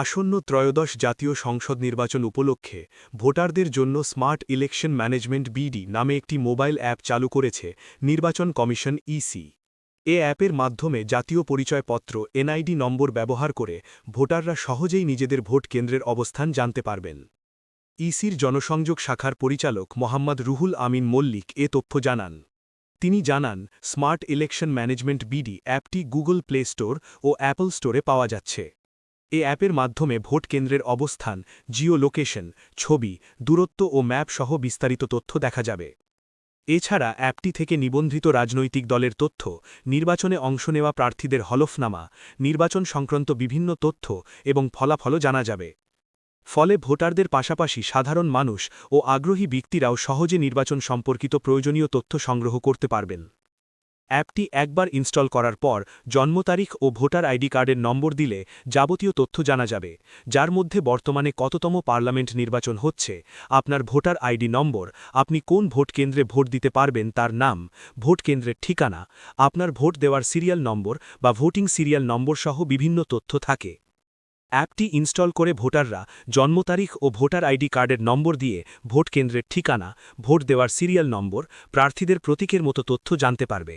আসন্ন ত্রয়োদশ জাতীয় সংসদ নির্বাচন উপলক্ষে ভোটারদের জন্য স্মার্ট ইলেকশন ম্যানেজমেন্ট বিডি নামে একটি মোবাইল অ্যাপ চালু করেছে নির্বাচন কমিশন ইসি। এ অ্যাপের মাধ্যমে জাতীয় পরিচয়পত্র, এনআইডি নম্বর ব্যবহার করে ভোটাররা সহজেই নিজেদের ভোট কেন্দ্রের অবস্থান জানতে পারবেন। ইসির জনসংযোগ শাখার পরিচালক মোহাম্মদ রুহুল আমিন মল্লিক এ তথ্য জানান। তিনি জানান, স্মার্ট ইলেকশন ম্যানেজমেন্ট বিডি অ্যাপটি গুগল প্লে স্টোর ও অ্যাপল স্টোরে পাওয়া যাচ্ছে। এ অ্যাপের মাধ্যমে ভোট কেন্দ্রের অবস্থান, জিও লোকেশন, ছবি, দূরত্ব ও ম্যাপ সহ বিস্তারিত তথ্য দেখা যাবে। এছাড়া অ্যাপটি থেকে নিবন্ধিত রাজনৈতিক দলের তথ্য, নির্বাচনে অংশ নেওয়া প্রার্থীদের হলফনামা, নির্বাচন সংক্রান্ত বিভিন্ন তথ্য এবং ফলাফলও জানা যাবে। ফলে ভোটারদের পাশাপাশি সাধারণ মানুষ ও আগ্রহী ব্যক্তিরাও সহজে নির্বাচন সম্পর্কিত প্রয়োজনীয় তথ্য সংগ্রহ করতে পারবেন। অ্যাপটি একবার ইনস্টল করার পর জন্ম তারিখ ও ভোটার আইডি কার্ডের নম্বর দিলে যাবতীয় তথ্য জানা যাবে, যার মধ্যে বর্তমানে কততম পার্লামেন্ট নির্বাচন হচ্ছে, আপনার ভোটার আইডি নম্বর, আপনি কোন ভোট কেন্দ্রে ভোট দিতে পারবেন তার নাম, ভোট কেন্দ্রের ঠিকানা, আপনার ভোট দেওয়ার সিরিয়াল নম্বর বা ভোটিং সিরিয়াল নম্বর সহ বিভিন্ন তথ্য থাকে। অ্যাপটি ইনস্টল করে ভোটাররা জন্ম তারিখ ও ভোটার আইডি কার্ডের নম্বর দিয়ে ভোট কেন্দ্রের ঠিকানা, ভোট দেওয়ার সিরিয়াল নম্বর, প্রার্থীদের প্রতীকের মতো তথ্য জানতে পারবে।